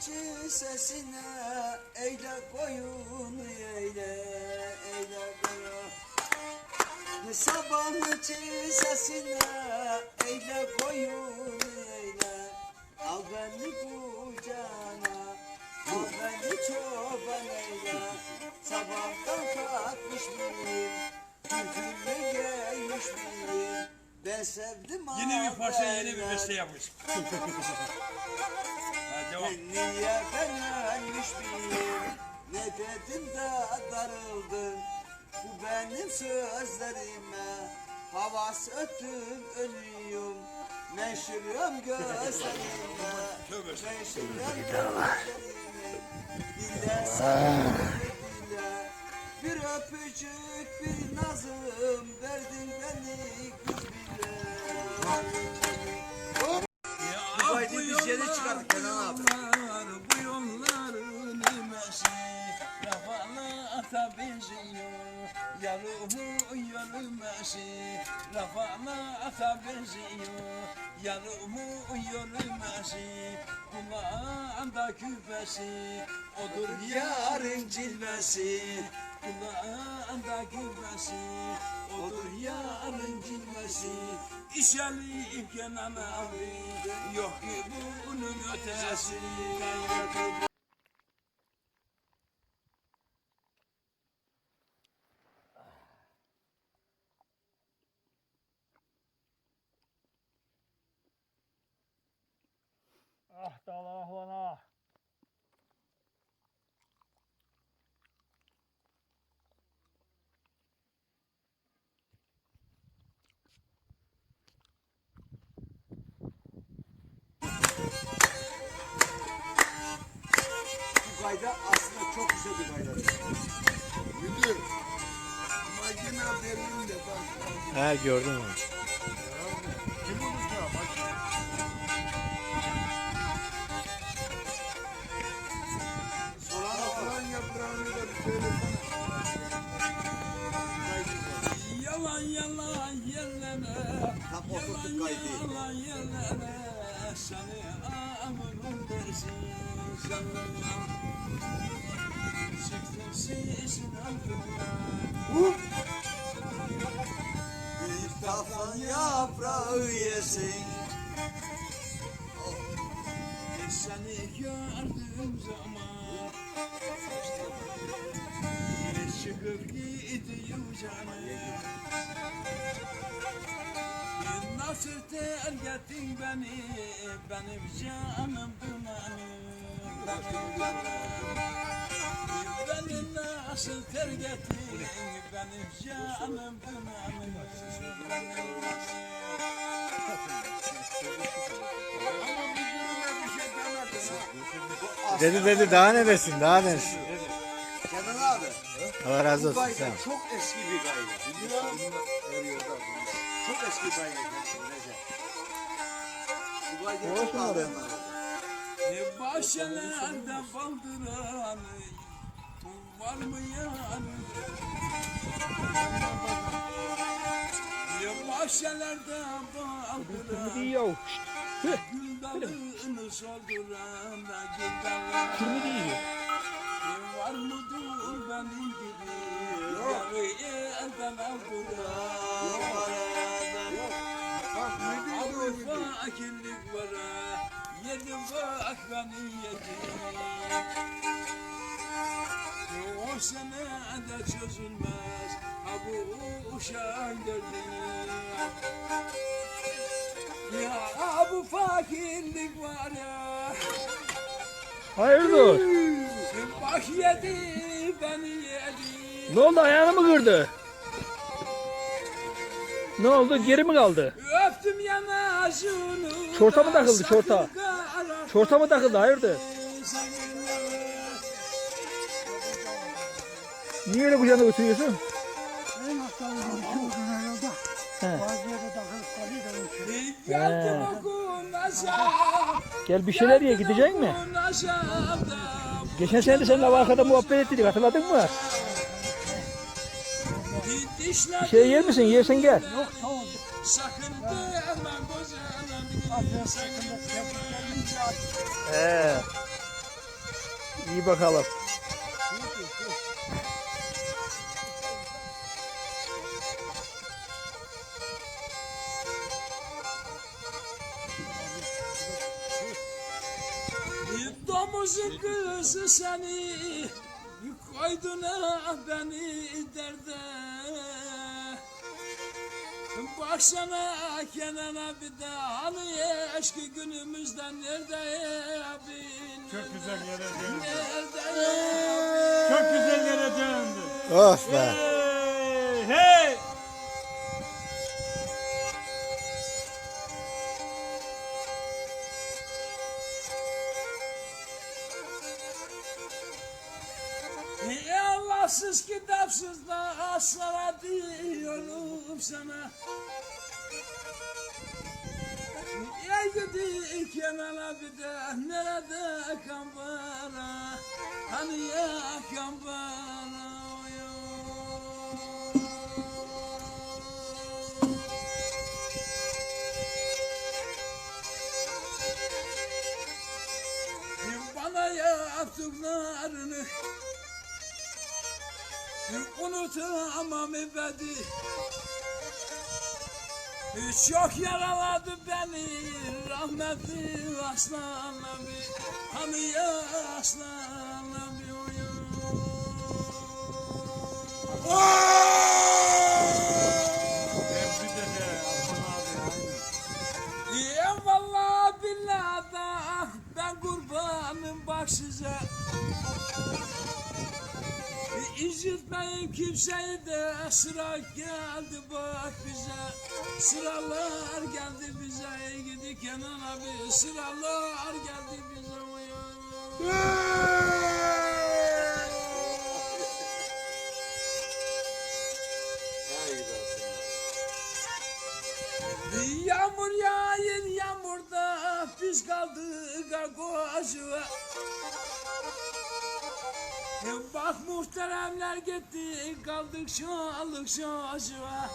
Sabahçı sesine eyle koyun eyle eyle koyun. Sabahçı sesine eyle koyun eyle. Al beni kucağına al beni çoban eyle. Sabahtan kalkmış mıyım? Türkümü gelmiş miyim? Ben sevdim Yeni bir parça, yeni bir beste yapmış. devam. Niye ben ölmüş miyim? Ne dedim de darıldın? Bu benim sözlerime Havas öttüm ölüyorum Meşhurum gözlerime Meşhurum gözlerime ata benziyor Yarumu yürümesi Rafana ata benziyor. Yarumu yürümesi Kulağında küpesi Odur yarın cilvesi. Kulağında küpesi Odur yarın cilvesi. İşeli Kenan abi Yok ki bunun ötesi Ah dağlar ahlana. Bu kayda aslında çok güzel bir kayda. Müdür. Makine Berlin'de bak. He gördüm onu. Yalan yalan yerlere Tam Yalan yalan yerlere Seni amırım dersin Sana Çıktın sesin altından Bir kafan yaprağı yesin. Seni gördüğüm zaman canım Nasıl terk ettin beni Benim canım dumanım Beni nasıl terk ettin Benim canım dumanım. Dedi dedi daha ne desin daha ne desin. Kenan abi. Allah razı Bu olsun kayda sen. çok eski bir kayda. Çok eski bir. Recep. Bu kayda çok var. Ne bahçelerde baldıran var mı yani? Ne bahçelerde baldıran gül dalını solduran da gül dalını Mıdır benim gibi yarı elden aldıran Bak müdür de o Abi gibi. fakirlik ha, yedim bak beni yedim. O sene de çözülmez, ha bu uşağın derdi. Ya bu fakirlik var ya, Hayırdır? Bak yedi beni yedi. Ne oldu ayağını mı kırdı? Ne oldu geri mi kaldı? Öptüm yanağını. Şorta mı takıldı, kara Şorta mı takıldı hayırdır? Niye öyle kucağına götürüyorsun? En hastalığı çok güzel oldu. He. Bazı yerde de hastalığı da uçuyor. Geldim He. okun aşağı. Gel bir şeyler ye gidecek mi? Geçen sene de seninle arkada muhabbet ettik hatırladın mı? Bir şey yer misin? Yersen gel. Yok sağ ol. Sakın deme kocanım. Aferin sakın da tebrik ederim. He. İyi bakalım. Kızı seni koydun ah beni derde Baksana Kenan'a bir de hani eski günümüzden nerede abi Çok güzel yere. Nerede Çok güzel yere değindi. Of be. Kitapsız da aslara diyorum sana. Ey gidi Kenan abi de? Nerede kan bana? Hani ya kan Bana Unutamam ebedi Çok yaraladı beni rahmetli aslan abi Hani ya aslan abi Hepsi sıra geldi bak bize. Sıralar geldi bize ey gidi Kenan abi. Sıralar geldi bize. Yağmur yağın yağmurda biz kaldık koşuğa Bak muhteremler gitti kaldık şalık şaşığa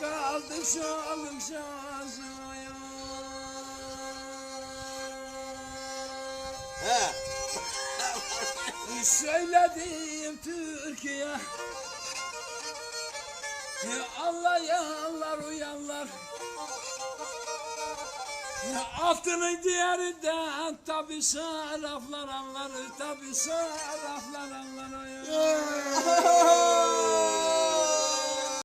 Kaldık şalık şaşığa He. Söyledim Türkiye. Ya Anlayanlar uyanlar. Ya Altının diğerinde tabi saraflar anlar tabi saraflar anlar. Ee.